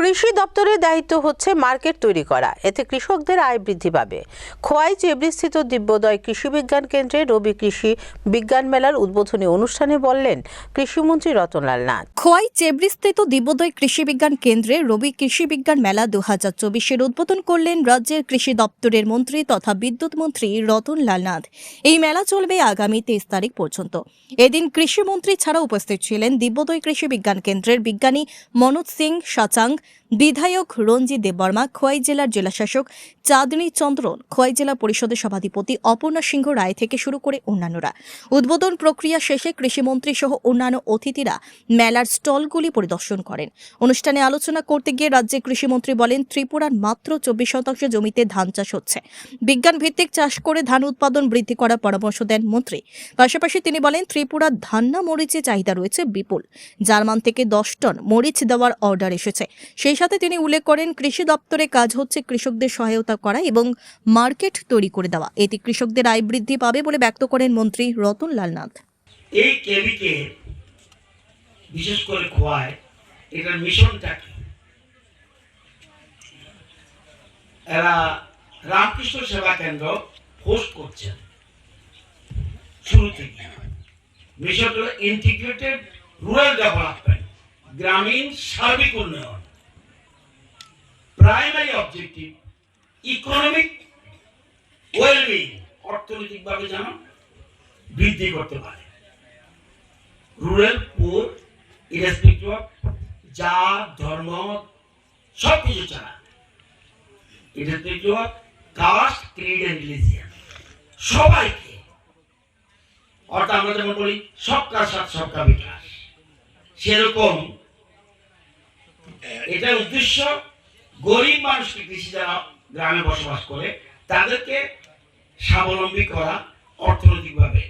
কৃষি দপ্তরের দায়িত্ব হচ্ছে মার্কেট তৈরি করা। এতে কৃষকদের আয় বৃদ্ধি পাবে। খোয়াই চেবড়িস্থিত দিব্যোদয় কৃষি বিজ্ঞান কেন্দ্রে রবি কৃষি বিজ্ঞান মেলার উদ্বোধনী অনুষ্ঠানে বললেন কৃষিমন্ত্রী রতনলাল নাথ। খোয়াই চেবরিস্থিত দিব্যোদয় কৃষি বিজ্ঞান কেন্দ্রে রবি কৃষি বিজ্ঞান মেলা দু হাজার চব্বিশের উদ্বোধন করলেন রাজ্যের কৃষি দপ্তরের মন্ত্রী তথা বিদ্যুৎ মন্ত্রী রতন লাল নাথ। এই মেলা চলবে আগামী তেইশ তারিখ পর্যন্ত। এদিন কৃষিমন্ত্রী ছাড়া উপস্থিত ছিলেন দিব্যোদয় কৃষি বিজ্ঞান কেন্দ্রের বিজ্ঞানী মনোজ সিং সাচাং, বিধায়ক রঞ্জিত দেববর্মা, খোয়াই জেলার জেলাশাসক চাঁদনী চন্দ্রন, খোয়াই জেলা পরিষদের সভাধিপতি অপর্ণা সিংহ রায় থেকে শুরু করে অন্যান্যরা। উদ্বোধন প্রক্রিয়া শেষে কৃষিমন্ত্রী সহ অন্যান্য অতিথিরা মেলার স্টলগুলি পরিদর্শন করেন। অনুষ্ঠানে আলোচনা করতে গিয়ে রাজ্যের কৃষিমন্ত্রী বলেন, ত্রিপুরার মাত্র চব্বিশ শতাংশ জমিতে ধান চাষ হচ্ছে। বিজ্ঞান ভিত্তিক চাষ করে ধান উৎপাদন বৃদ্ধি করার পরামর্শ দেন মন্ত্রী। পাশাপাশি তিনি বলেন, ত্রিপুরার ধান্না মরিচে চাহিদা রয়েছে বিপুল। জার্মান থেকে দশ টন মরিচ দেওয়ার অর্ডার এসেছে। সেই সাথে তিনি উল্লেখ করেন, কৃষি দপ্তরে কাজ হচ্ছে কৃষকদের সহায়তা করা এবং মার্কেট তৈরি করে দেওয়া। এতে কৃষকদের আয় বৃদ্ধি পাবে বলে ব্যক্ত করেন মন্ত্রী রতন লাল নাথ। এই কেবিকে বিশেষ করে খোয়ায়, এটার মিশনটা কি? এরা রামকৃষ্ণ সেবা কেন্দ্র হোস্ট করছেন। শুরু থেকে মিশন হলো ইন্টিগ্রেটেড রুরাল ডেভেলপমেন্ট গ্রামীণ সার্বিক উন্নয়ন। প্রাইমারি অবজেক্টিভ ইকোনমিক ওয়েলবিং অর্থনৈতিকভাবে যেন বৃদ্ধি করতে পারে। রুরাল পুর ধর্ম সব ছাড়া। সবাইকে। অর্থাৎ আমরা যেমন বলি, সবকার সাথে সবকা বিকাশ। সেরকম এটার উদ্দেশ্য গরিব মানুষকে কৃষি যারা গ্রামে বসবাস করে তাদেরকে স্বাবলম্বী করা অর্থনৈতিকভাবে।